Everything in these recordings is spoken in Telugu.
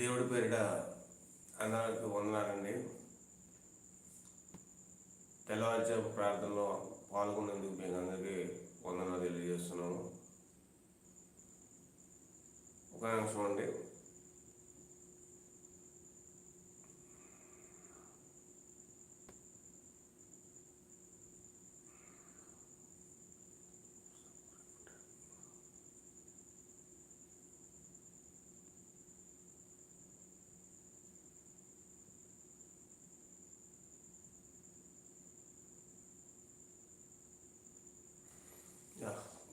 దేవుడి పేరిట అందరికి వందనాలండి. తెల్లవారుజాము ప్రార్థనలో పాల్గొన్నందుకు మేము అందరికీ వందనాలు తెలియజేస్తున్నాము ఒక నిమిషం అండి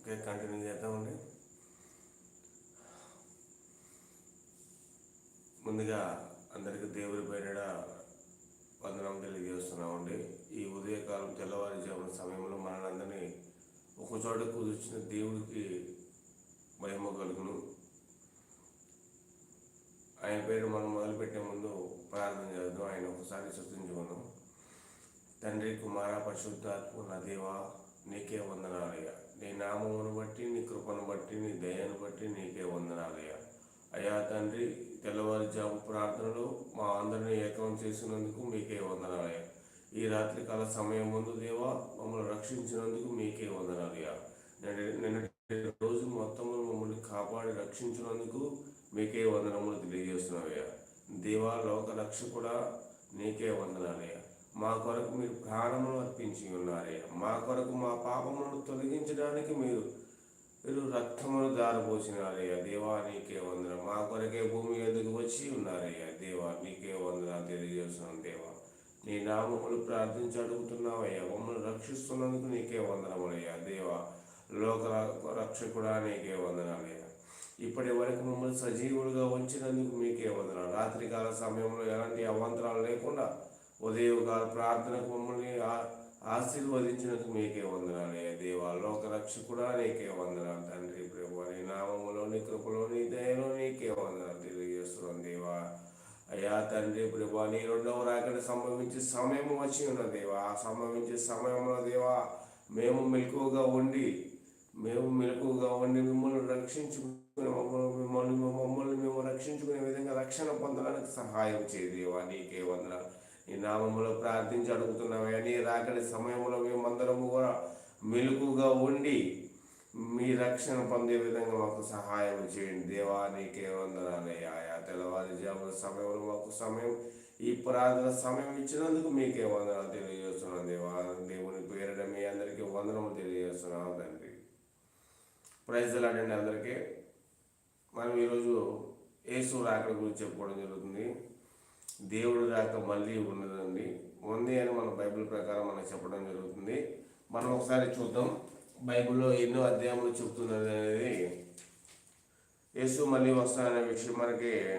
ఓకే కంటిన్యూ చేద్దామండి ముందుగా అందరికీ దేవుడి పేరిట వందనం తెలియజేస్తున్నామండి ఈ ఉదయకాలం తెల్లవారుజామున సమయంలో మనందరినీ ఒక చోట కుదిర్చిన దేవుడికి మహిమ కలుగును. ఆయన పేరు మనం మొదలుపెట్టే ముందు ప్రార్థన చేద్దాం. ఆయన ఒకసారి శృతించుకుందాం తండ్రి కుమార పరిశుద్ధాత్మ నా దేవా నీకే వందనాలయ్యా నీ నామమును బట్టి నీ కృపను బట్టి నీ దయను బట్టి నీకే వందనాలయ్యా అయ్యా. తండ్రి తెల్లవారుజాము ప్రార్థనలు మా అందరిని ఏకం చేసినందుకు మీకే వందనాలయ్యా ఈ రాత్రికాల సమయం ముందు దేవా మమ్మల్ని రక్షించినందుకు మీకే వందనాలయ్యా నిన్న- నిన్నటి రోజు మొత్తం మమ్మల్ని కాపాడి రక్షించినందుకు మీకే వందనములు తెలియజేస్తున్నావయ్యా దేవా లోక రక్షకుడా నీకే వందనాలయ్యా మా కొరకు మీరు ప్రాణములు అర్పించి ఉన్నారయ్యా మా కొరకు మా పాపములను తొలగించడానికి మీరు మీరు రక్తమును దారపోసినారయ్యా దేవా నీకే వందన. మా కొరకే భూమి ఎదుగు వచ్చి ఉన్నారయ్యా దేవా నీకే వందన తెలియజేస్తున్నాం దేవా. నీ నామములు ప్రార్థించి అడుగుతున్నావయ్యా మమ్మల్ని రక్షిస్తున్నందుకు నీకే వందనములయ్యా దేవా లోక రక్షకుడా నీకే వందనాలయ్యా ఇప్పటి వరకు మమ్మల్ని సజీవులుగా ఉంచినందుకు మీకే వందనాలు. రాత్రికాల సమయంలో ఎలాంటి అవాంతరాలు లేకుండా ఉదయకాల ప్రార్థనకు మమ్మల్ని ఆశీర్వదించినందుకు మీకే వందనాలయ్యా దేవా లోక రక్షకుడా నీకే వందనాలు. తండ్రి ప్రభు నీ నామములో నీ కృపలో నీ దయలో నీకే వందనాలు తెలియజేస్తున్నాం దేవా. అయ్యా తండ్రి ప్రభు నీ రెండవ రాకడ సంభవించే సమయం వచ్చి ఉన్న దేవా. ఆ సంభవించే సమయంలో దేవా మేము మెలకువగా ఉండి మేము మెలకువగా ఉండి మిమ్మల్ని రక్షించుకునే మమ్మల్ని మిమ్మల్ని మమ్మల్ని మేము రక్షించుకునే విధంగా రక్షణ పొందడానికి సహాయం చేయదేవా నీకే వందనాలు. ఈ నామములో ప్రార్థించి అడుగుతున్నావా నీ రాకడి సమయంలో మేమందరము కూడా మెలుకుగా ఉండి మీ రక్షణ పొందే విధంగా మాకు సహాయం చేయండి. దేవా నీకే వందనాలయ్యా ఆయా తెల్లవారుజామున సమయంలో మాకు సమయం ఈ ప్రార్థన సమయం ఇచ్చినందుకు మీకే వందనాలు తెలియజేస్తున్నాను దేవా. దేవుని పేరిట మీ అందరికీ వందనము తెలియజేస్తున్నాను తండ్రి. ప్రైజ్లాడండి అందరికీ. మనం ఈరోజు యేసు రాకడ గురించి చెప్పుకోవడం జరుగుతుంది. దేవుడు రాక మళ్ళీ ఉన్నదండి. ఉంది అని మన బైబిల్ ప్రకారం మనకు చెప్పడం జరుగుతుంది. మనం ఒకసారి చూద్దాం. బైబిల్లో ఎన్నో అధ్యాయములు చెబుతున్నది అనేది యేసు మళ్ళీ వస్తాడనే విషయం మనకి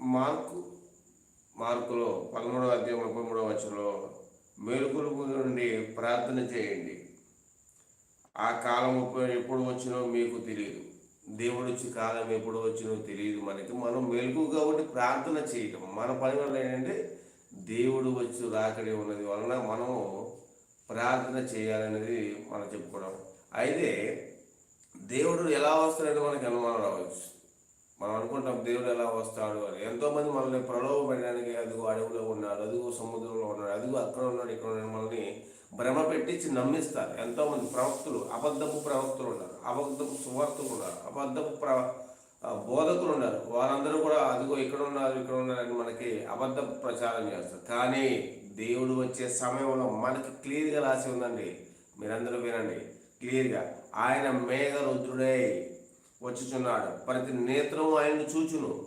మార్కు మార్కులో పదమూడవ అధ్యాయం ముప్పై మూడవ వచ్చంలో మేలుకొలుపు నుండి ప్రార్థన చేయండి. ఆ కాలం ఎప్పుడు వచ్చినో మీకు తెలియదు. దేవుడు వచ్చి కాలం ఎప్పుడు వచ్చినో తెలియదు మనకి. మనం మెలుగుగా ఉండి ప్రార్థన చేయటం. మన పని వల్ల ఏంటంటే దేవుడు వచ్చి రాకడే ఉన్నది వలన మనము ప్రార్థన చేయాలనేది మనం చెప్పుకోవడం. అయితే దేవుడు ఎలా వస్తాడని మనకి అనుమానం రావచ్చు. మనం అనుకుంటాం దేవుడు ఎలా వస్తాడు అని. ఎంతోమంది మనల్ని ప్రలోభపడడానికి అదిగో అడవిలో ఉన్నాడు అదిగో సముద్రంలో ఉన్నాడు అదిగో అక్కడ ఉన్నాడు ఇక్కడ ఉన్నాడు మనల్ని భ్రమ పెట్టించి నమ్మిస్తారు. ఎంతోమంది ప్రవక్తులు అబద్ధపు ప్రవక్తులు ఉన్నారు. అబద్ధపు సువార్తలు ఉన్నారు. అబద్ధపు ప్ర బోధకులు ఉన్నారు. వారందరూ కూడా అదిగో ఇక్కడ ఉన్నారు ఇక్కడ ఉన్నారని మనకి అబద్ధ ప్రచారం చేస్తారు. కానీ దేవుడు వచ్చే సమయంలో మనకి క్లియర్గా రాసి ఉందండి. మీరందరూ వినండి. క్లియర్గా ఆయన మేఘరుద్రుడై వచ్చుచున్నాడు. ప్రతి నేత్రం ఆయన్ని చూచును.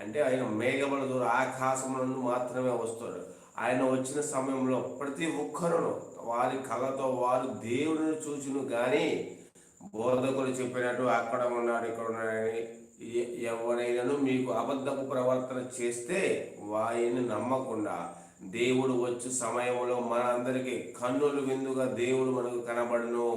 అంటే ఆయన మేఘముల ఆకాశం నుండి మాత్రమే వస్తాడు. ఆయన వచ్చిన సమయంలో ప్రతి ఒక్కరును వారి కళతో వారు దేవుడిని చూచును కానీ బోధకులు చెప్పినట్టు అక్కడ ఉన్నాడు ఇక్కడ ఉన్నాడని ఎ- ఎవరైనాను మీకు అబద్ధపు ప్రవర్తన చేస్తే వారిని నమ్మకుండా దేవుడు వచ్చే సమయంలో మనందరికీ కన్నులు విందుగా దేవుడు మనకు కనబడును.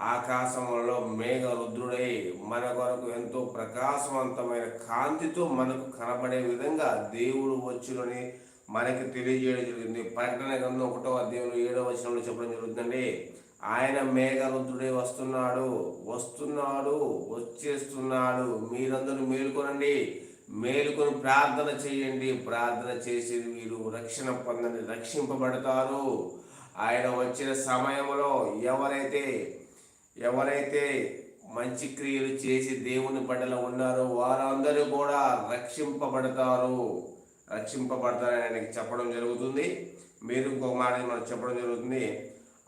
ఆకాశంలో మేఘ రుద్రుడై మన కొరకు ఎంతో ప్రకాశవంతమైన కాంతితో మనకు కనబడే విధంగా దేవుడు వచ్చునని మనకి తెలియజేయడం జరిగింది. ప్రకటన గ్రంథం ఒకటో అధ్యాయంలో ఏడవ వచనంలో చెప్పడం జరుగుతుందండి. ఆయన మేఘరుద్రుడే వస్తున్నాడు వస్తున్నాడు వచ్చేస్తున్నాడు. మీరందరూ మేలుకొనండి. మేలుకొని ప్రార్థన చేయండి. ప్రార్థన చేసి మీరు రక్షణ పొందని రక్షింపబడతారు. ఆయన వచ్చిన సమయంలో ఎవరైతే ఎవరైతే మంచి క్రియలు చేసి దేవుని పడల ఉన్నారో వారందరూ కూడా రక్షింపబడతారు. రక్షింపబడతారని ఆయనకి చెప్పడం జరుగుతుంది. మీరు ఇంకొక మాట మనం చెప్పడం జరుగుతుంది?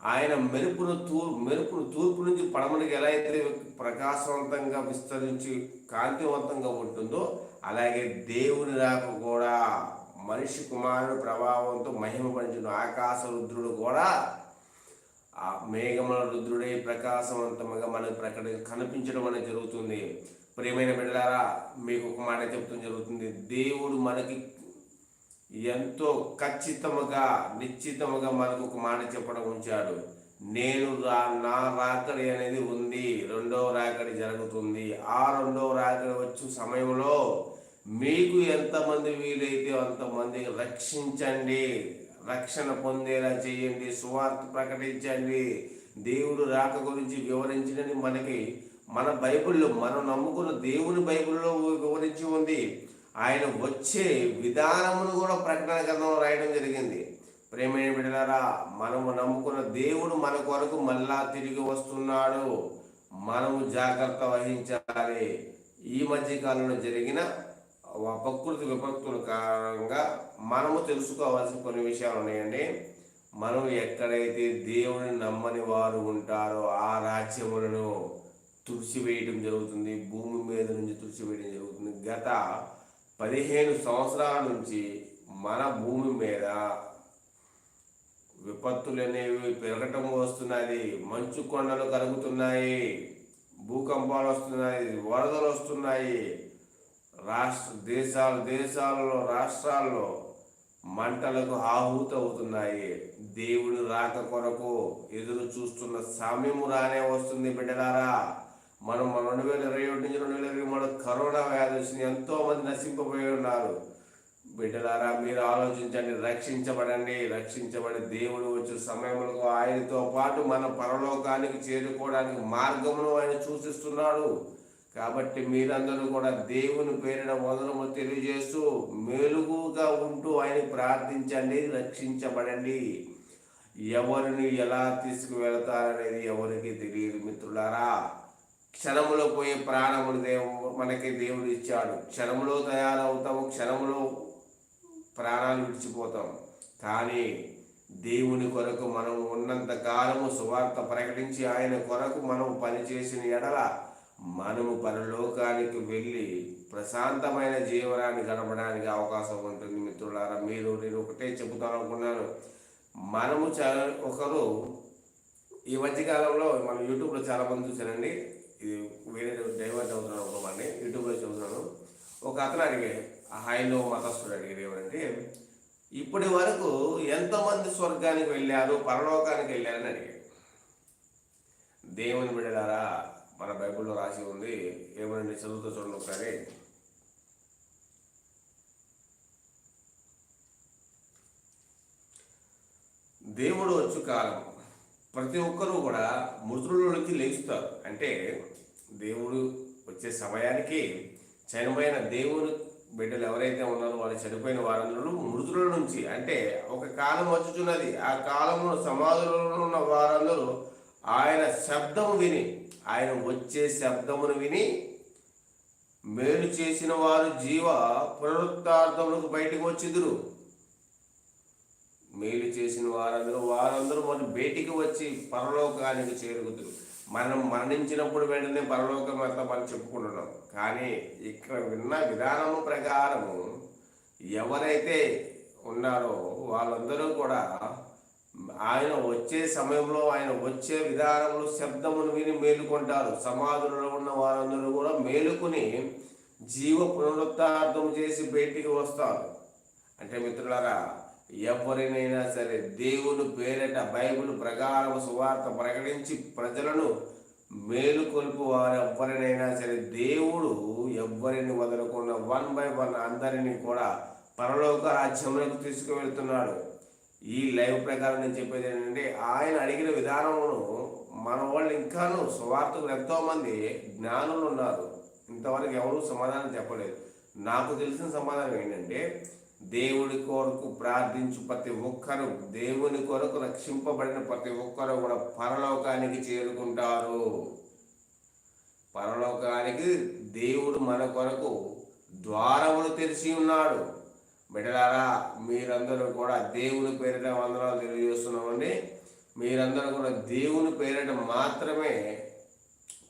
ఆయన మెరుపును తూ మెరుపును తూర్పు నుంచి పడమనికి ఎలా అయితే ప్రకాశవంతంగా విస్తరించి కాంతివంతంగా ఉంటుందో అలాగే దేవుని రాక కూడా మనిషి కుమారుడు ప్రభావంతో మహిమ పంచిన ఆకాశ రుద్రుడు కూడా ఆ మేఘముల రుద్రుడే ప్రకాశవంతంగా మనకు ప్రకట కనిపించడం అనేది జరుగుతుంది. ప్రేమైన బిడ్డలారా మీకు ఒక మాట చెప్తుంది జరుగుతుంది. దేవుడు మనకి ఎంతో ఖచ్చితముగా నిశ్చితముగా మనకు ఒక మాట చెప్పడం ఉంచాడు. నేను రా నా రాకడి అనేది ఉంది రెండవ రాకడి జరుగుతుంది. ఆ రెండవ రాకడి వచ్చే సమయంలో మీకు ఎంతమంది వీలైతే అంతమంది రక్షించండి. రక్షణ పొందేలా చేయండి సువార్త ప్రకటించండి. దేవుడు రాక గురించి వివరించడని మనకి మన బైబిల్లో మనం నమ్ముకున్న దేవుని బైబిల్లో వివరించి ఉంది. ఆయన వచ్చే విధానమును కూడా ప్రకటన గ్రంథంలో రాయడం జరిగింది. ప్రేమైన బిడ్డలారా మనము నమ్ముకున్న దేవుడు మన కొరకు మళ్ళా తిరిగి వస్తున్నాడు. మనము జాగ్రత్త వహించాలి. ఈ మధ్య కాలంలో జరిగిన ప్రకృతి విపత్తుల కారణంగా మనము తెలుసుకోవాల్సిన కొన్ని విషయాలు ఉన్నాయండి. మనం ఎక్కడైతే దేవుని నమ్మని వారు ఉంటారో ఆ రాజ్యములను తుడిచివేయడం జరుగుతుంది. భూమి మీద నుంచి తుడిచివేయడం జరుగుతుంది. గత పదిహేను సంవత్సరాల నుంచి మన భూమి మీద విపత్తులు అనేవి పెరగటం వస్తున్నది. మంచు కొండలు కలుగుతున్నాయి. భూకంపాలు వస్తున్నాయి. వరదలు వస్తున్నాయి. రాష్ట్ర దేశాలు దేశాలలో రాష్ట్రాల్లో మంటలకు ఆహుతి అవుతున్నాయి దేవుడు రాక కొరకు ఎదురు చూస్తున్న సమయము రానే వస్తుంది బిడ్డలారా. మనం రెండు వేల ఇరవై ఒకటి నుంచి రెండు వేల ఇరవై మూడు కరోనా వ్యాధి వచ్చింది ఎంతోమంది నశింపబోయి ఉన్నారు బిడ్డలారా మీరు ఆలోచించండి రక్షించబడండి రక్షించబడి దేవుడు వచ్చే సమయంలో ఆయనతో పాటు మన పరలోకానికి చేరుకోవడానికి మార్గమును ఆయన సూచిస్తున్నాడు. కాబట్టి మీరందరూ కూడా దేవుని పేరిన వదనము తెలియజేస్తూ మెలుగుగా ఉంటూ ఆయన ప్రార్థించండి రక్షించబడండి. ఎవరిని ఎలా తీసుకువెళతారనేది ఎవరికి తెలియదు మిత్రులారా. క్షణములో పోయే ప్రాణములు దేవుడు మనకి దేవుడు ఇచ్చాడు. క్షణములో తయారవుతాము క్షణములో ప్రాణాలు విడిచిపోతాం. కానీ దేవుని కొరకు మనం ఉన్నంత కాలము సువార్త ప్రకటించి ఆయన కొరకు మనం పనిచేసిన ఎడల మనము పరలోకానికి వెళ్ళి ప్రశాంతమైన జీవనాన్ని గడపడానికి అవకాశం ఉంటుంది మిత్రులారా. మీరు నేను ఒకటే చెబుతాను అనుకున్నాను. మనము చ ఒకరు ఈ మధ్యకాలంలో మనం యూట్యూబ్లో చాలామంది చూసానండి ఇది వేరే డైవర్ట్ అవుతున్నాను ఒకమండి యూట్యూబ్లో చూస్తున్నాను. ఒక అతను అడిగే హైందవ మతస్థుడు అడిగారు ఏమంటే ఇప్పటి వరకు ఎంతమంది స్వర్గానికి వెళ్ళారు పరలోకానికి వెళ్ళారని అడిగాడు. దేవుని బిడ్డలారా మన బైబిల్లో రాసి ఉంది ఏమనండి చదువుతూ చూడండి ఒకసారి. దేవుడు వచ్చు కాలం ప్రతి ఒక్కరూ కూడా మృతులలోకి లేచుతారు అంటే దేవుడు వచ్చే సమయానికి చనిపోయిన దేవుడు బిడ్డలు ఎవరైతే ఉన్నారో వాళ్ళు చనిపోయిన వారందరూ మృతుల నుంచి అంటే ఒక కాలం వచ్చుచున్నది. ఆ కాలంలో సమాధులలో ఉన్న వారందరూ ఆయన శబ్దము విని ఆయన వచ్చే శబ్దమును విని మేలు చేసిన వారు జీవ పునరుద్ధార్థములకు బయటకు వచ్చిదురు. మేలు చేసిన వారందరూ వారందరూ మన బయటికి వచ్చి పరలోకానికి చేరుగుతురు మనం మరణించినప్పుడు వెంటనే పరలోకం అంతా మనం చెప్పుకుంటున్నాం. కానీ ఇక్కడ విన్న విధానము ప్రకారము ఎవరైతే ఉన్నారో వాళ్ళందరూ కూడా ఆయన వచ్చే సమయంలో ఆయన వచ్చే విధానంలో శబ్దమును విని మేలుకుంటారు. సమాధులలో ఉన్న వారందరూ కూడా మేలుకుని జీవ పునరుద్ధార్థం చేసి బయటికి వస్తారు. అంటే మిత్రులారా ఎవరినైనా సరే దేవుని పేరిట బైబిల్ ప్రకారం సువార్త ప్రకటించి ప్రజలను మేలుకొల్పు వారు ఎవరినైనా సరే దేవుడు ఎవ్వరిని వదలకుండా వన్ బై వన్ అందరినీ కూడా పరలోక రాజ్యంలోకి తీసుకువెళ్తున్నాడు. ఈ లైవ్ ప్రకారం నేను చెప్పేది ఏంటంటే ఆయన అడిగిన విధానమును మన వాళ్ళు ఇంకాను సువార్తకులు ఎంతోమంది జ్ఞానులు ఉన్నారు. ఇంతవరకు ఎవరు సమాధానం చెప్పలేదు. నాకు తెలిసిన సమాధానం ఏంటంటే దేవుడి కొరకు ప్రార్థించు ప్రతి ఒక్కరు దేవుని కొరకు రక్షింపబడిన ప్రతి ఒక్కరు కూడా పరలోకానికి చేరుకుంటారు. పరలోకానికి దేవుడు మన కొరకు ద్వారములు తెరిచి ఉన్నాడు. బిడ్డలారా మీరందరూ కూడా దేవుని పేరిట వందనాలు తెలియజేస్తున్నామండి. మీరందరూ కూడా దేవుని పేరిట మాత్రమే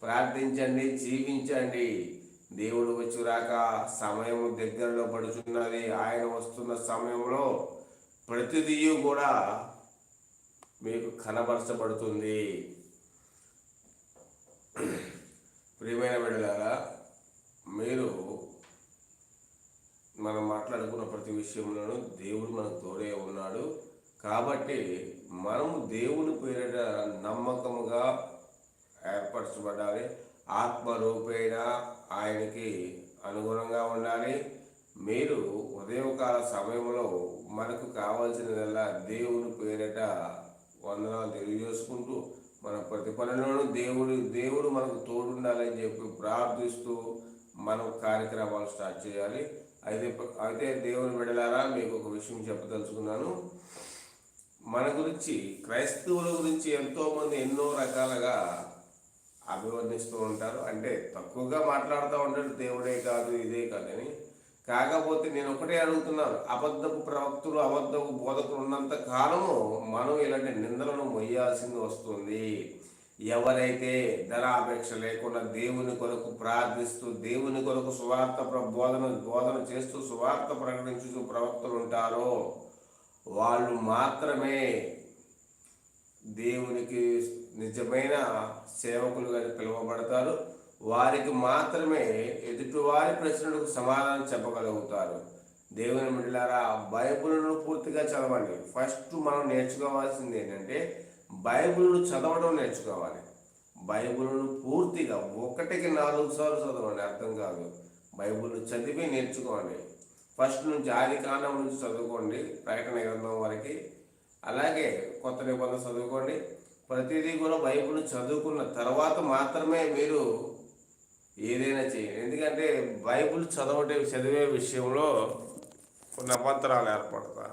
ప్రార్థించండి జీవించండి. దేవుడు వచ్చురాక సమయం దగ్గరలో పడుచున్నది. ఆయన వస్తున్న సమయంలో ప్రతిదీ కూడా మీకు కనబరచబడుతుంది. ప్రియమైన బిడ్డలారా మీరు మనం మాట్లాడుకున్న ప్రతి విషయంలోనూ దేవుడు మనకు తోడే ఉన్నాడు. కాబట్టి మనము దేవుని పేరిట నమ్మకముగా ఏర్పరచబడాలి. ఆత్మరూపేణ ఆయనకి అనుగుణంగా ఉండాలి. మీరు ఉదయకాల సమయంలో మనకు కావాల్సినదల్లా దేవుని పేరిట వందనాలు తెలియజేసుకుంటూ మన ప్రతి పనిలోనూ దేవుడు దేవుడు మనకు తోడుండాలని చెప్పి ప్రార్థిస్తూ మనం కార్యక్రమాలు స్టార్ట్ చేయాలి. అయితే అయితే దేవుని బిడలారా మీకు ఒక విషయం చెప్పదలుచుకున్నాను. మన గురించి క్రైస్తవుల గురించి ఎంతోమంది ఎన్నో రకాలుగా అభివర్ణిస్తూ ఉంటారు. అంటే తక్కువగా మాట్లాడుతూ ఉంటాడు దేవుడే కాదు ఇదే కాదని కాకపోతే నేను ఒకటే అడుగుతున్నాను. అబద్ధపు ప్రవక్తులు అబద్ధపు బోధకులు ఉన్నంత కాలము మనం ఇలాంటి నిందలను మొయ్యాల్సింది వస్తుంది. ఎవరైతే ధనాపేక్ష లేకుండా దేవుని కొరకు ప్రార్థిస్తూ దేవుని కొరకు సువార్త బోధన బోధన చేస్తూ సువార్త ప్రకటించుతూ ప్రవక్తలు ఉంటారో వాళ్ళు మాత్రమే దేవునికి నిజమైన సేవకులుగా పిలువబడతారు. వారికి మాత్రమే ఎదుటివారి ప్రశ్నలకు సమాధానం చెప్పగలుగుతారు. దేవుని మిడిలారా బైబుల్ను పూర్తిగా చదవండి. ఫస్ట్ మనం నేర్చుకోవాల్సింది ఏంటంటే బైబిల్ను చదవడం నేర్చుకోవాలి. బైబిల్ను పూర్తిగా ఒకటికి నాలుగు సార్లు చదవండి అర్థం కాదు. బైబిల్ను చదివి నేర్చుకోండి. ఫస్ట్ నుంచి ఆది కాండం నుంచి చదువుకోండి ప్రకటన గ్రంథం వరకు. అలాగే కొత్త నిబంధన చదువుకోండి. ప్రతిదీ కూడా బైబిల్ చదువుకున్న తర్వాత మాత్రమే మీరు ఏదైనా చేయండి. ఎందుకంటే బైబుల్ చదవటే చదివే విషయంలో కొన్ని అభద్రాలు ఏర్పడతా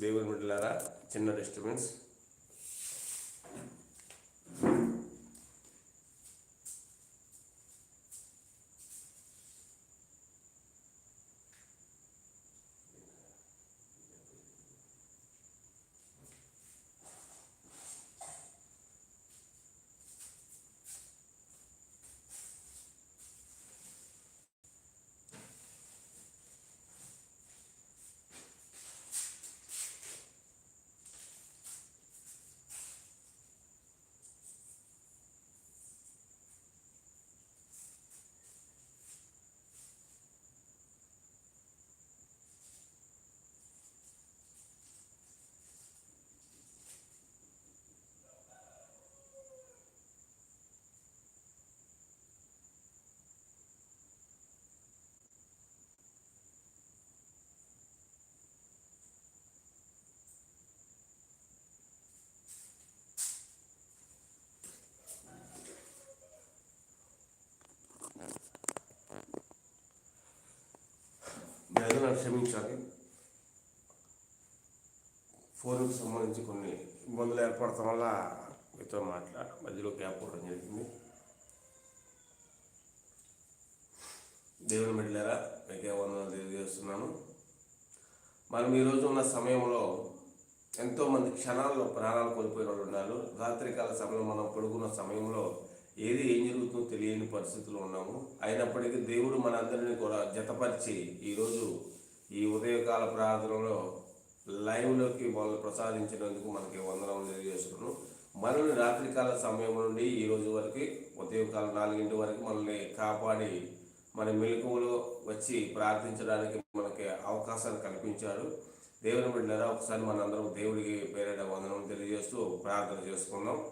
దేవుని బిడ్డలారా చిన్న డిస్టర్బెన్స్. నన్ను క్షమించాలి ఫోన్కి సంబంధించి కొన్ని ఇబ్బందులు ఏర్పడటం వల్ల మీతో మాట్లాడ మధ్యలో గ్యాప్ పోవడం జరిగింది. దేవుని బిడ్డలారా మీకే వందలు తెలియజేస్తున్నాను. మనం ఈరోజు ఉన్న సమయంలో ఎంతోమంది క్షణాల్లో ప్రాణాలు కోల్పోయిన వాళ్ళు ఉన్నారు. రాత్రికాల సమయంలో మనం పడుకున్న సమయంలో ఏది ఏం జరుగుతుందో తెలియని పరిస్థితులు ఉన్నాము. అయినప్పటికీ దేవుడు మనందరినీ కూడా జతపరిచి ఈరోజు ఈ ఉదయకాల ప్రార్థనలో లైవ్లోకి వాళ్ళు ప్రసాదించినందుకు మనకి వందనం తెలియజేస్తున్నాను. మనల్ని రాత్రికాల సమయం నుండి ఈ రోజు వరకు ఉదయకాల నాలుగింటి వరకు మనల్ని కాపాడి మన మెలకువలో వచ్చి ప్రార్థించడానికి మనకి అవకాశాన్ని కల్పించారు దేవుని బిడ్డరా ఒకసారి మనందరం దేవుడికి పేరేట వందనం తెలియజేస్తూ ప్రార్థన చేసుకుందాం.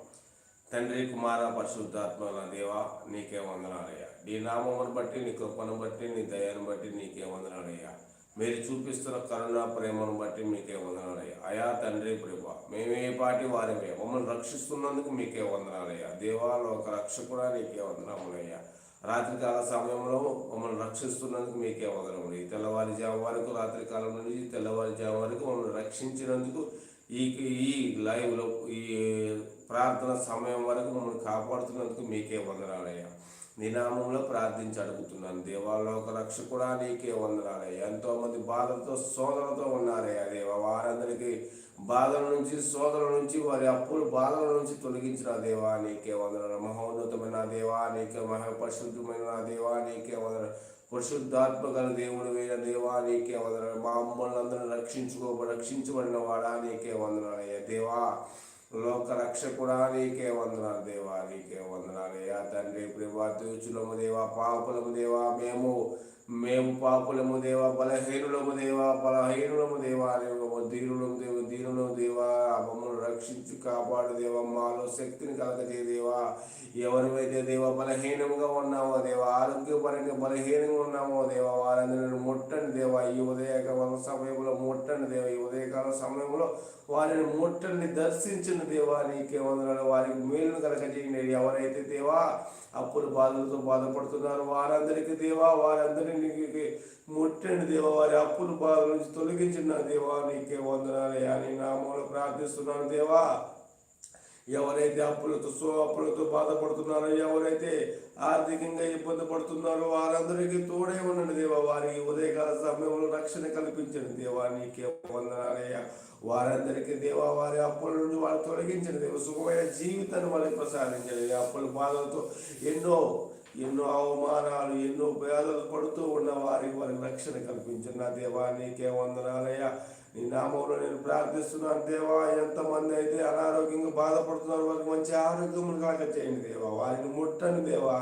తండ్రి కుమార పరిశుద్ధాత్మ దేవ నీకే వందనాలయ్యా. నీ నామమును బట్టి నీ కృపను బట్టి నీ దయను బట్టి నీకే వందనాలయ్యా. మీరు చూపిస్తున్న కరుణ ప్రేమను బట్టి మీకే వందనాలయ్యా. అయా తండ్రి ప్రభా మేమే పాటి వారిమే మమ్మల్ని రక్షిస్తున్నందుకు మీకే వందనాలయ్యా. దేవాలో ఒక రక్షకుడా నీకే వందనములయ్యా. రాత్రికాల సమయంలో మమ్మల్ని రక్షిస్తున్నందుకు మీకే వందనములు ఈ తెల్లవారుజాము వరకు రాత్రికాలం నుంచి తెల్లవారుజాము వరకు మమ్మల్ని రక్షించినందుకు ఈ ఈ లైవ్లో ఈ ప్రార్థన సమయం వరకు మమ్మల్ని కాపాడుతున్నందుకు మీకే వందనాలయ్యా. నీ నామంలో ప్రార్థించి అడుగుతున్నాను దేవాలలో ఒక రక్షకుడా నీకే వందనాలయ్యా. ఎంతోమంది బాధలతో సోదరులతో ఉన్నారయ్యా దేవా. వారందరికీ బాధల నుంచి సోదరుల నుంచి వారి అప్పులు బాధల నుంచి తొలగించిన దేవా నీకే వందన మహోన్నతమైన దేవా నీకే మహాపరిశుద్ధమైన దేవా నీకే వందన పరిశుద్ధాత్మ గల దేవుడు వేల దేవా నీకే వందన మా అమ్మలందరూ రక్షించుకో రక్షించబడిన వాడా నీకే వందనాలయ్యా దేవా. లోక రక్షకుడా నీకే వందనాలు దేవా నీకే వందనాలయ్యా తండ్రి ప్రభా దూచులము దేవా పాపులము దేవా మేము మేము పాపులము దేవా బలహీనులము దేవా బలహీనులము దేవా ధీరులము దేవ దీనులు దేవా మమ్మల్ని రక్షించి కాపాడు దేవా మాలో శక్తిని కలగజే దేవా. ఎవరివైతే దేవా బలహీనంగా ఉన్నామో దేవా ఆరోగ్యపరంగా బలహీనంగా ఉన్నామో దేవా వారందరిని ముట్టండి దేవా. ఈ ఉదయకాల సమయంలో ముట్టండి దేవా ఈ ఉదయకాల సమయంలో వారిని ముట్టండి దర్శించిన దేవా నీకే వందనాలు వారికి మేలును కలగజేయండి ఎవరైతే దేవా అప్పుల బాధలతో బాధపడుతున్నారు వారందరికీ దేవా వారందరినీ ముట్టండి దేవా వారి అప్పుల బాధల నుంచి తొలగించిన దేవా నీకే వందనాలయ్యా నీ నామంలో ప్రార్థిస్తున్నాను దేవా. ఎవరైతే అప్పులతో సో అప్పులతో బాధపడుతున్నారో ఎవరైతే ఆర్థికంగా ఇబ్బంది పడుతున్నారో వారందరికీ తోడే ఉండండి దేవా. వారికి ఉదయకాల సమయంలో రక్షణ కల్పించండి దేవా. నీకే వందనాలయ్యా వారందరికీ దేవా వారి అప్పుల నుండి వారు తొలగించండి దేవ. సుఖమైన జీవితాన్ని వాళ్ళకి ప్రసాదించండి అప్పుల బాధలతో ఎన్నో ఎన్నో అవమానాలు ఎన్నో పేదలు పడుతూ ఉన్న వారికి వారికి రక్షణ కల్పించండి నా దేవా. నీకే వందనాలయ్యా నీ నామంలో నేను ప్రార్థిస్తున్నాను దేవా ఎంతమంది అయితే అనారోగ్యంగా బాధపడుతున్నారు వారికి మంచి ఆరోగ్యం కాక చేయండి దేవా. వారిని ముట్టని దేవా.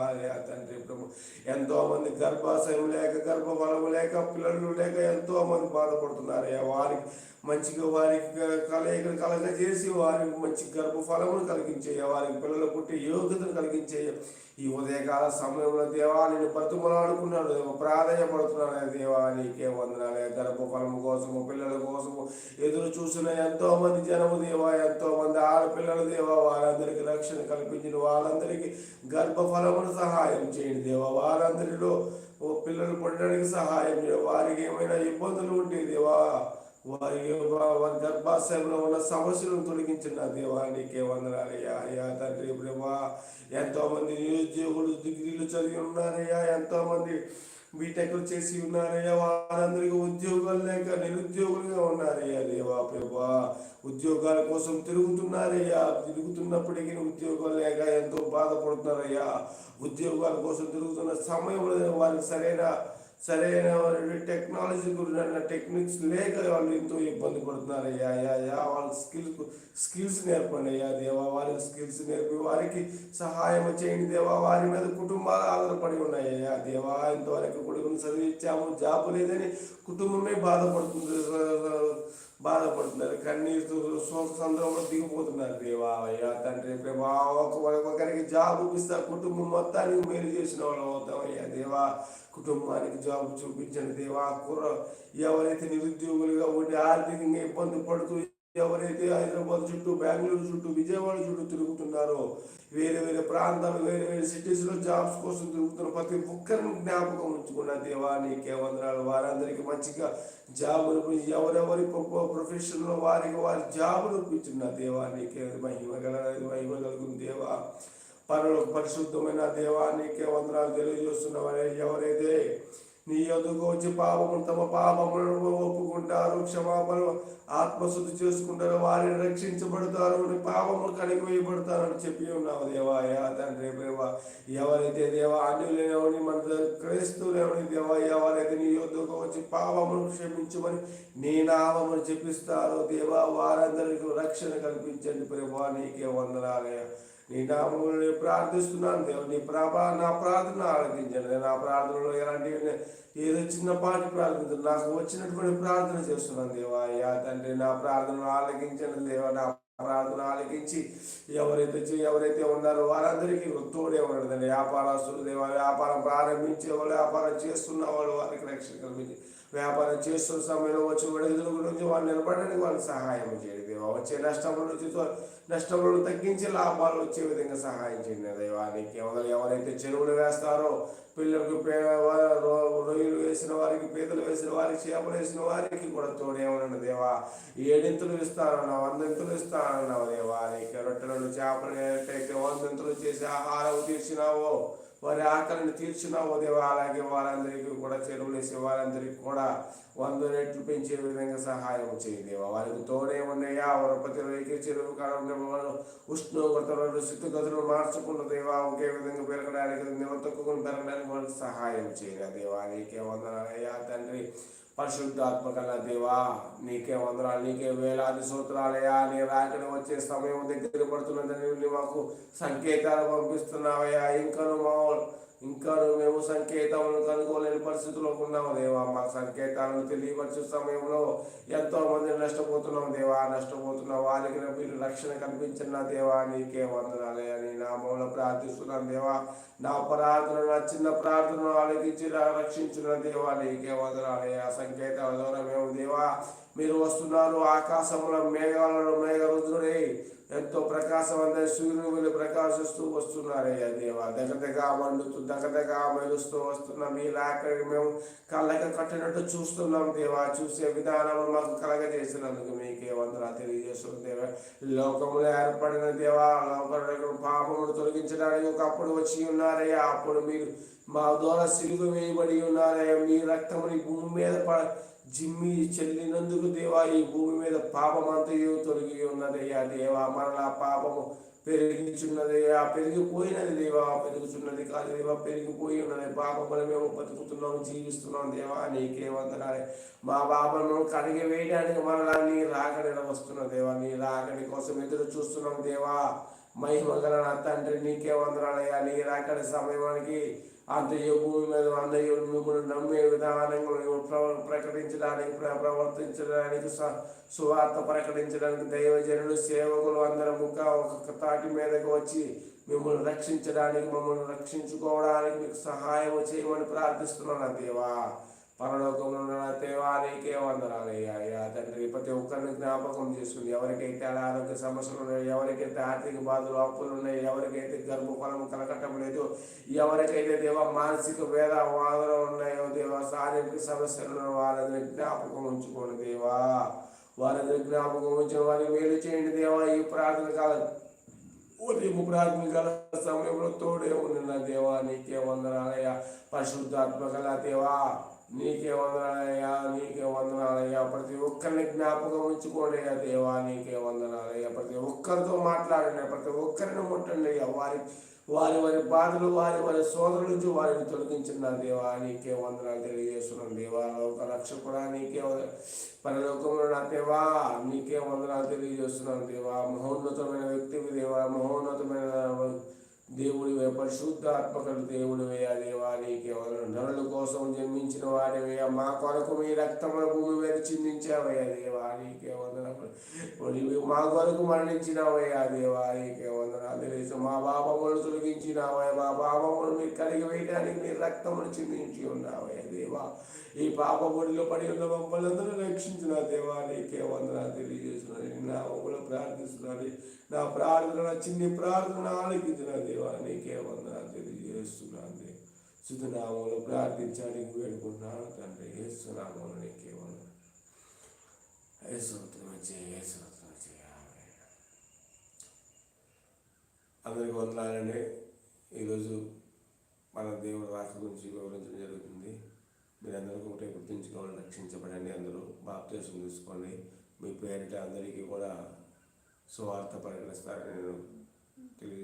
తండ్రి ప్రభు ఎంతోమంది గర్భాశయం లేక గర్భఫలం లేక పిల్లలు లేక ఎంతోమంది బాధపడుతున్నారు వారికి మంచిగా వారికి కలయికలు కలగజేసి వారికి మంచి గర్భఫలమును కలిగించేయ వారికి పిల్లలు పుట్టి యోగ్యతను కలిగించేయ ఈ ఉదయకాల సమయంలో దేవా నేను బతుమలాడుకున్నాడు దేవ ప్రాధాన్యపడుతున్నాను దేవా నీకే వందనాలే. గర్భఫలం కోసము పిల్లల కోసము ఎదురు చూసిన ఎంతో మంది జనము దేవా ఎంతో మంది ఆడపిల్లలు దేవా వారందరికీ రక్షణ కల్పించిన వారందరికీ గర్భఫలమును సహాయం చేయండి దేవా. వారందరిలో ఓ పిల్లలు పుట్టడానికి సహాయం చేయండి. వారికి ఏమైనా ఇబ్బందులు ఉంటే దేవా వారి వారి గర్భాశయంలో ఉన్న సమస్యలను తొలగించిన దేవా. నీకే వందనాలయ్యా అయ్యా. తండ్రి ప్రభా ఎంతో మంది నిరుద్యోగులు డిగ్రీలు చదివి ఉన్నారయ్యా. ఎంతో మంది బీటెక్లు చేసి ఉన్నారయ్యా. వారందరికీ ఉద్యోగాలు లేక నిరుద్యోగులుగా ఉన్నారయ్యా దేవా ప్రభా. ఉద్యోగాల కోసం తిరుగుతున్నారయ్యా. తిరుగుతున్నప్పటికీ ఉద్యోగాలు లేక ఎంతో బాధపడుతున్నారయ్యా. ఉద్యోగాల కోసం తిరుగుతున్న సమయంలో వారికి సరైన సరైన టెక్నాలజీ గురించి టెక్నిక్స్ లేక వాళ్ళు ఎంతో ఇబ్బంది పడుతున్నారు. అయ్యా అయ్యా అయ్యా వాళ్ళ స్కిల్స్ స్కిల్స్ నేర్పండి. అయ్యా దేవా వారికి స్కిల్స్ నేర్పి వారికి సహాయం చేయండి. దేవా వారి మీద కుటుంబాలు ఆధారపడి ఉన్నాయి. అయ్యా దేవా ఇంతవరకు కొడుకుని చదివించాము జాబ్ లేదని కుటుంబమే బాధపడుతుంది. బాధపడుతున్నారు. కన్నీరు శోక సందర్భంలో దిగిపోతున్నారు. దేవా అయ్యా తండ్రి ప్రభా ఒకరికి జాబ్ ఇస్తా కుటుంబం మొత్తానికి మేలు చేసిన వాళ్ళు అవుతాం అయ్యా దేవా. కుటుంబానికి జాబ్ చూపించండి దేవా. కుర్ర ఎవరైతే నిరుద్యోగులుగా ఉండి ఆర్థికంగా ఇబ్బంది పడుతూ ఎవరైతే హైదరాబాద్ చుట్టూ బెంగళూరు చుట్టూ విజయవాడ చుట్టూ తిరుగుతున్నారో వేరే వేరే ప్రాంతాలు వేరే వేరే సిటీస్లో జాబ్స్ కోసం తిరుగుతున్న ప్రతి ఒక్కరిని జ్ఞాపకం ఉంచుకున్న దేవా నీకే వందనాలు వారందరికీ మంచిగా జాబులు ఎవరెవరి ప్రొఫెషన్లో వారికి వారి జాబులు ఇప్పించిన దేవా నీకే మహిమ గల మహిమ కలుగుతుంది దేవా. పనులు పరిశుద్ధమైన దేవా నీకే వందనాలు తెలియజేస్తున్నవారే ఎవరైతే నీ ఎదుగు వచ్చి పాపము తమ పాపములను ఒప్పుకుంటారు క్షమాపణ ఆత్మశుద్ధి చేసుకుంటారు వారిని రక్షించబడతారు నీ పాపములు కడిగి అని చెప్పి ఉన్నావు దేవా. యా తండ్రి దేవా ఎవరైతే దేవా అన్యులేవని మన క్రైస్తులేవని దేవా ఎవరైతే నీ యొద్దకు వచ్చి పాపమును క్షమించమని నీ నామమును చెప్పిస్తారో దేవా వారందరికీ రక్షణ కల్పించండి. ప్రభా నీకే వందనాలయ నీ నామములు నేను ప్రార్థిస్తున్నాను దేవ నీ ప్రభా నా ప్రార్థన ఆలకించండి నా ప్రార్థనలో ఎలాంటి ఏదో చిన్నపాటి ప్రార్థన నాకు వచ్చినటువంటి ప్రార్థన చేస్తున్నాను దేవా. అయ్యా తండ్రి నా ప్రార్థనలు ఆలకించండి దేవా. నా ప్రార్థన ఆలకించి ఎవరైతే ఎవరైతే ఉన్నారో వారందరికీ తోడే ఉండదండి వ్యాపారస్తులు దేవా. వ్యాపారం ప్రారంభించే వాళ్ళు వ్యాపారం చేస్తున్న వాళ్ళు వారికి రక్షణ కల్పించి వ్యాపారం చేస్తున్న సమయంలో వచ్చే విడుదల గురించి వాళ్ళు నిలబడడానికి వాళ్ళకి సహాయం చేయండి దేవా. వచ్చే నష్టం నుంచి తో- నష్టములను తగ్గించి లాభాలు వచ్చే విధంగా సహాయం చేయండి దేవా నీకు ఎవరైతే చెరువులు వేస్తారో పిల్లలకు పే రొయ్యలు వేసిన వారికి పీతలు వేసిన వారికి చేపలు వేసిన వారికి కూడా తోడేమన్నాడు దేవా. ఏడింతలు ఇస్తానన్నావు వందంతులు ఇస్తానన్నావు దేవా. నీకు రొట్టెలను చేపలు ఏటైతే వందంతులు చేసి ఆహారం తీర్చినావో వారి ఆకలిని తీర్చినావో దేవా. అలాగే వారందరికీ కూడా చెరువులు వేసే వారందరికీ కూడా వంద రెట్లు పెంచే విధంగా సహాయం చేయదేవా వారికి తోడే ఉన్నాయా వరపతి రేకి చెరువు కాలంలో ఉష్ణోగ్రతలను స్థితిగతులు మార్చుకున్న దేవా ఒకే విధంగా పెరగడానికి నివర్తకుని పెరగడానికి మనకు సహాయం చేయరా దేవా. నీకే వందనాలయ్యా తండ్రి. పరిశుద్ధాత్మకల దేవా నీకే వందనాలు నీకే వేలాది సూత్రాలయ్యా నీ రాకడ వచ్చే సమయం దగ్గర పడుతున్నదని మాకు సంకేతాలు పంపిస్తున్నావయ్యా. ఇంకను మా ఇంకా మేము సంకేతాలను కనుగోలేని పరిస్థితిలో ఉన్నాము దేవా. మా సంకేతాలను తెలియపరిచే సమయంలో ఎంతో మంది నష్టపోతున్నాం దేవా. నష్టపోతున్న వారికి మీరు రక్షణ కల్పించిన దేవా నీకే వందనాలయ్యా అని నామంలో ప్రార్థిస్తున్నాను దేవా. నా ప్రార్థన నా చిన్న ప్రార్థన ఆలకించి రక్షించిన దేవా నీకే ఆ సంకేతాల ద్వారా మేము దేవా మీరు వస్తున్నారు ఆకాశంలో మేఘాలలో మేఘరుద్రుడై ఎంతో ప్రకాశవంత సూర్యుని ప్రకాశిస్తూ వస్తున్నారయ్యా దేవా. దగ్గరగా మండుతూ దగ్గరగా మెలుస్తూ వస్తున్నాం మీ రాకడికి మేము కళ్ళక కట్టినట్టు చూస్తున్నాం దేవా. చూసే విధానం మాకు కలగజేసినందుకు మీకే వందనా తెలియజేస్తున్నాం దేవా. లోకంలో ఏర్పడిన దేవా లోకంలో పాపమును తొలగించడానికి ఒకప్పుడు వచ్చి ఉన్నారయ్యా. అప్పుడు మీరు మా ద్వారా సిలుగు వేయబడి ఉన్నారయ్యా. మీ రక్తముని భూమి మీద ప జిమ్మి చెల్లినందుకు దేవా ఈ భూమి మీద పాపమంతయు తొలగి ఉన్నదయ్యా దేవా. మరలా పాపము పెరిగిచున్నదయ్యా. పెరిగిపోయినది దేవా పెరుగుచున్నది కాదు దేవా. పెరిగిపోయి ఉన్నది. పాపములు మేము బతుకుతున్నాం జీవిస్తున్నాం దేవా. నీకే వందనాలి. మా పాపలను కడిగి వేయడానికి మరలా నీ రాకడి వస్తున్న దేవా. నీ రాకడి కోసం ఎదురు చూస్తున్నాం దేవా. మహిమ గల నా తండ్రి నీకే వందనాలయ్యా. నీ రాకడి సమయానికి అంతయు భూమి మీద అందయు మిమ్మల్ని నమ్మే విధానంలో ప్రవ ప్రకటించడానికి ప్రవర్తించడానికి స- సువార్త ప్రకటించడానికి దైవజనులు సేవకులు అందరం ఒక తాటి మీదకి వచ్చి మిమ్మల్ని రక్షించడానికి మమ్మల్ని రక్షించుకోవడానికి మీకు సహాయం చేయమని ప్రార్థిస్తున్నాను దేవా. పరలోకంలో ఉన్న వారికే నీకే వందనాలయ్యా అయ్యా తండ్రి ప్రతి ఒక్కరిని జ్ఞాపకం చేస్తుంది. ఎవరికైతే అనారోగ్య సమస్యలు ఉన్నాయో ఎవరికైతే ఆర్థిక బాధలు అప్పులు ఉన్నాయి ఎవరికైతే గర్భఫలం కలగటం లేదు ఎవరికైతే దేవ మానసిక వేద వాదన ఉన్నాయో దేవా శారీరక సమస్యలు ఉన్న వారిని జ్ఞాపకం ఉంచుకోండి దేవా. వారిని జ్ఞాపకం ఉంచిన వారికి మేలు చేయండి దేవా. ఈ ప్రార్థన కాలం ఉదయం ప్రాథమికాల సమయంలో తోడే ఉన్న దేవా నీకే వందనాలయ్యా పరిశుద్ధాత్మకల దేవా నీకే వందనాలయ్యా నీకే వందనాలయ్యా. ప్రతి ఒక్కరిని జ్ఞాపకం ఉంచుకోండి అయ్యా దేవా నీకే వందనాలయ్యా. ప్రతి ఒక్కరితో మాట్లాడండి ప్రతి ఒక్కరిని ముట్టండి అయ్యా వారి వారి వారి బాధలు వారి వారి సోదరుల నుంచి వారిని తొలగించిన దేవా నీకే వందనాలు తెలియజేస్తున్నాం దేవా. లోక రక్షకుడా నీకే పరలోకంలో నా దేవా నీకే వందనాలు తెలియజేస్తున్నాను దేవా. మహోన్నతమైన వ్యక్తివి దేవా మహోన్నతమైన దేవుడివే పరిశుద్ధాత్మకుడు దేవుడివే దేవా కేవలం నరుల కోసం జన్మించిన వాడివే మా కొరకు మీ రక్తముల భూమి మీద చిందించావయ్యా దేవా నీకే మా కొరకు మరణించినావయ్యా దేవా నీకే వందనాలు తెలుసు మా పాపములు తొలగించినావయ్య మా పాపములు మీరు కలిగి వేయడానికి మీ రక్తమును చిందించి ఉన్నావయ్య దేవా. ఈ పాప బొడిలో పడి ఉన్న మమ్మల్ని రక్షించిన దేవా నీకే వందనాలు తెలియజేస్తున్నాను. నా మమ్మల్ని ప్రార్థిస్తున్నాను. నా ప్రార్థన నా చిన్ని ప్రార్థన ఆలకించిన దేవా నీకే వందనాలు తెలియజేస్తున్నాను. సుధనామంలో ప్రార్థించడానికి వేడుకుంటున్నాను తండ్రి ఏసునామంలో నీకే అందరికీ వందనాలండి ఈరోజు మన దేవుడు రాక గురించి వివరించడం జరుగుతుంది మీరందరూ ఒకటే గుర్తుంచుకోవాలి రక్షించబడండి అందరూ బాప్తీసం తీసుకోండి మీ పేరిట అందరికీ కూడా సువార్త ప్రకటిస్తారని నేను